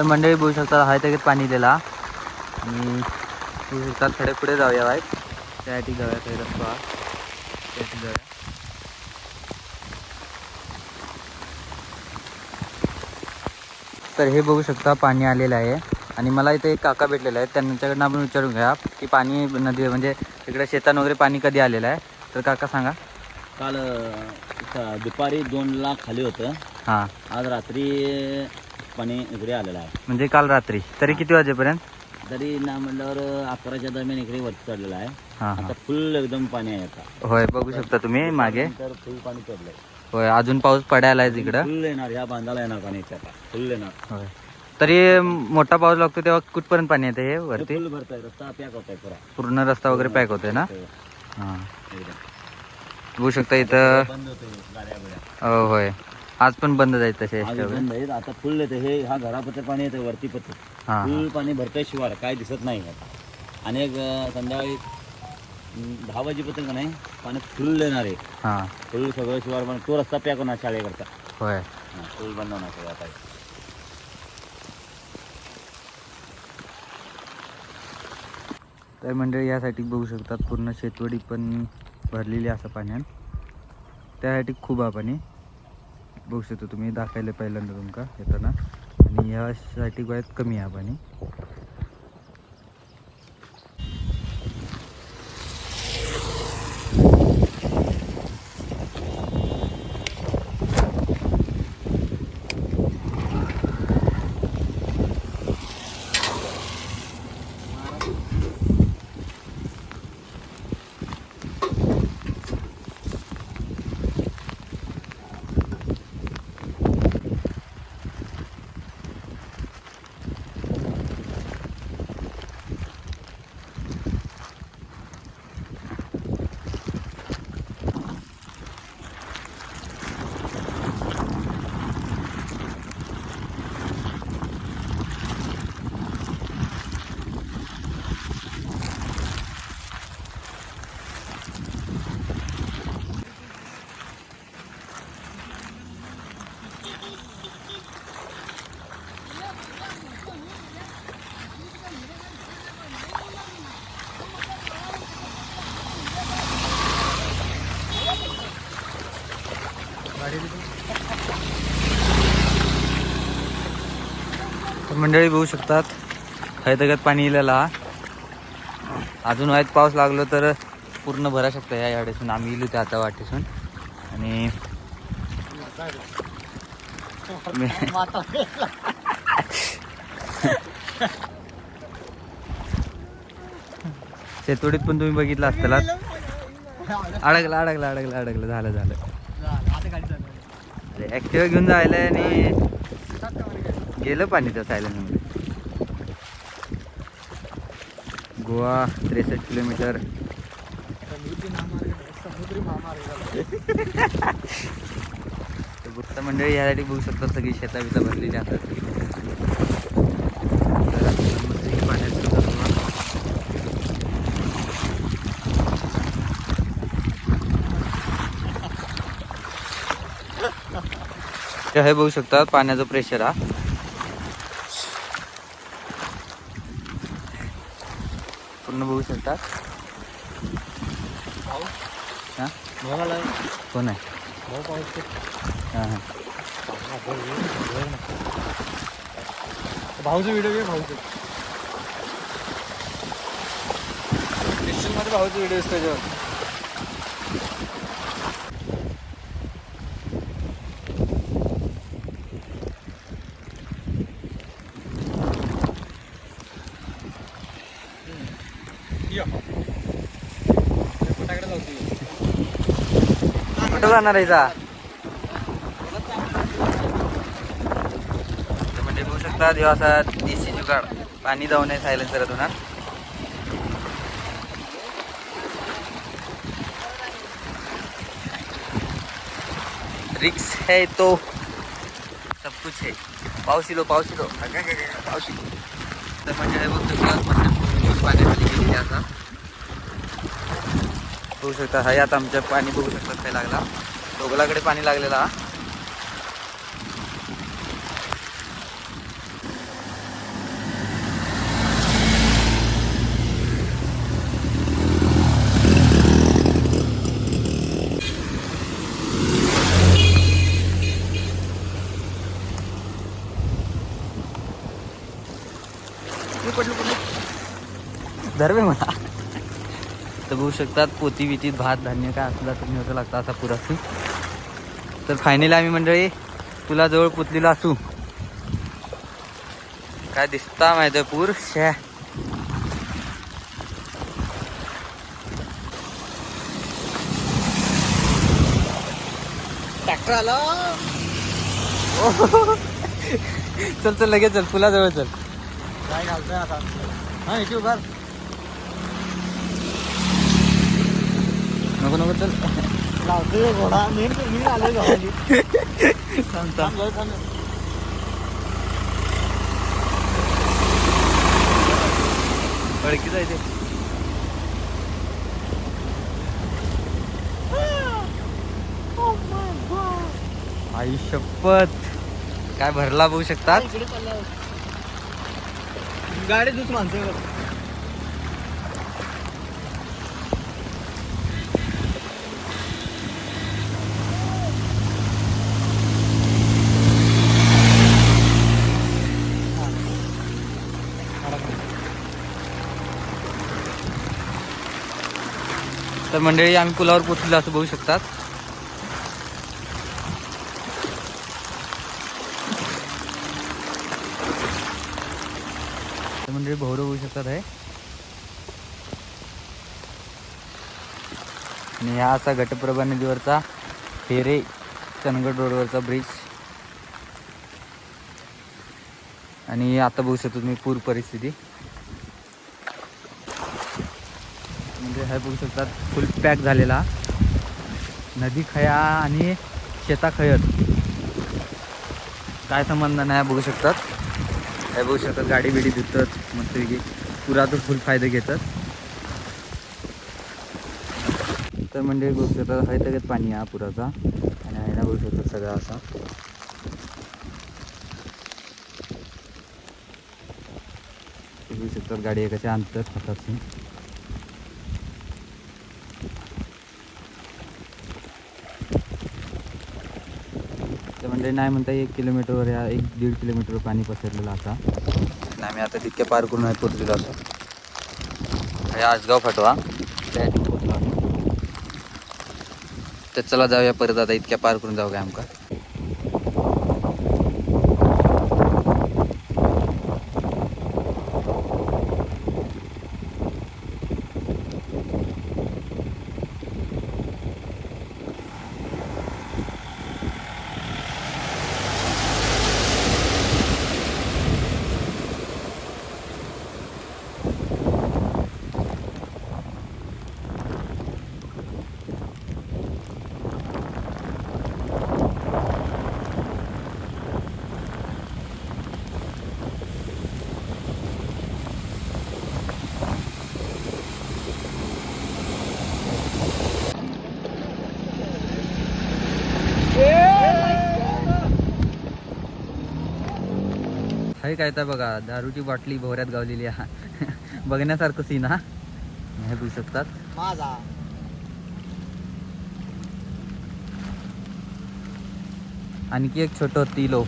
तर मंडळी बघू शकता हाय त्याच्यात पाणी दिला. आणि बघू शकता थोडे पुढे जाऊया वाईट त्यासाठी जाऊया ते रस्ता. त्यासाठी जाऊया. तर हे बघू शकता पाणी आलेलं आहे. आणि मला इथे एक काका भेटलेले आहेत त्यांच्याकडनं आपण विचारून घ्या की पाणी नदी म्हणजे तिकडे शेतान वगैरे पाणी कधी आलेलं आहे. तर काका सांगा. काल दुपारी दोनला खाली होतं. हां. आज रात्री पाणी इकडे आलेलं आहे. म्हणजे काल रात्री. तरी किती वाजेपर्यंत? तरी ना म्हटल्यावर अकराच्या दरम्यान इकडे वरती चढलेलं आहे. हां हां. आता फुल एकदम पाणी आहे आता. होय बघू शकता तुम्ही मागे. तर फुल पाणी चढलंय. होय अजून पाऊस पडायला आहे तिकडं. फुल येणार ह्या बांधाला येणार पाणी इथे आता. फुल येणार. होय. तरी मोठा पाऊस लागतो तेव्हा कुठपर्यंत पाणी येते हे वरती? फुल भरताय रस्ता पॅक होताय पुरा. पूर्ण रस्ता वगैरे पॅक होतोय ना? हां. एकदम. बघू शकता इथं बंद होते गाड्या बिड्या होय. आज पण बंद जाईल तसे आज बंद आहेत. आता फुल येते. हे हा घरापत्र पाणी येते वरती पत्र हां फुल पाणी भरतंय शिवार. काय दिसत नाही आता. आणि एक अं, संध्याकाळी अं, दहा वाजेपर्यंत का नाही पाणी फुल येणार आहे. हां. फुल सगळं शिवार पण तो रस्ता पॅक होणार शाळेकरता. होय. हा, फुल बंद होणार सगळं आता. तर मंडळी यासाठी बघू शकतात पूर्ण शेतवडी पण भरलेली असं पाण्यान त्यासाठी खूप आहे पाणी बघू शकता तुम्ही दाखायला पहिल्यांदा तुमका येताना. आणि यासाठी गोळ्यात कमी आहे पाणी तर मंडळी बघू शकतात हैदगत पाणी इलेला. अजून वाईट पाऊस लागलो तर पूर्ण भरा शकतं या वाटेसून आम्ही इलो त्या आता वाटेसून आणि शेतोडीत पण तुम्ही बघितलं असतला अडकलं अडकलं अडकलं अडकलं. झालं झालं. ॲक्टिवा घेऊन जायला आणि गेलं पाणी त्या सायलेंट गोवा त्रेसष्ट किलोमीटर. तर मंडळी यासाठी बघू शकतात सगळी शेता बिता भरलेली असतात तर मस्तपैकी पाण्यात सुद्धा तुम्हाला हे बघू शकता पाण्याचं प्रेशर हा. पूर्ण बघू शकता. कोण आहे? हां हां. भाऊचा व्हिडिओ घे भाऊचे मध्ये भाऊचा व्हिडिओ असतो त्याच्यावर जाणार आहे जा. म्हणजे बघू शकता जेव्हा असा देशी जुगाड. पाणी जाऊ नये सायलेन्सर होणार रिक्स है तो सब कुछ है. पाऊस लो पाऊस लो. पाऊस तर म्हणजे हे बघू शकता मस्त पाण्याखाली गेलेली आता? बघू शकता हा यात आमच्या पाणी बघू शकतात काय लागला. दोघलाकडे पाणी लागलेला हा. धर्मे म्हणा बघू शकतात. पोती बितीत भात धान्य काय असला तर मिळतो लागता असा पूर असू तर फायनली आम्ही मंडळी पुलाजवळ पोचलेलो असू. काय दिसता माहिती पूर? शे. ट्रॅक्टर आला. चल चल लगेच चल. पुलाजवळ चल. काय घालतोय आता? हा इथे उभार. नको नको चल. लावतोय घोडा. मी आलोय जायचे आई शपथ. काय भरला बघू शकतात? गाडी दुस माणसं मंडळी आम्ही पुलावर पोचलो असं बघू शकतात. मंडळी भोवरं होऊ शकतात आहे आणि हा असा घटप्रभा नदीवरचा फेरे चंदगड रोडवरचा ब्रिज आणि आता बघू शकतो तुम्ही पूर परिस्थिती. म्हणजे हे बघू शकतात फुल पॅक झालेला. नदी खया आणि शेता खयत काय संबंध नाही बघू शकतात. हे बघू शकतात गाडी बिडी धुतात मस्तपैकी. पुरातून फुल फायदे घेतात. तर म्हणजे बघू शकतात हय तगत पाणी हा पुराचा. आणि आहे बघू शकतात सगळा असा. बघू शकतात गाडी एकाच्या आणतात हातात म्हणजे नाही म्हणता एक किलोमीटरवर या एक दीड किलोमीटर पाणी पसरलेलं आता. आणि आम्ही आता तितक्या पार करून आहे पोचलेलो असो. हे आजगाव फटवा त्या पोचलो. तर चला जाऊया परत आता इतक्या पार करून जाऊ काय आमका. हाय काय तर बघा दारूची बाटली भोवऱ्यात गावलेली आहे. बघण्यासारखं सीन हा? हे बघू शकतात. माझा. आणखी एक छोटं तिलो.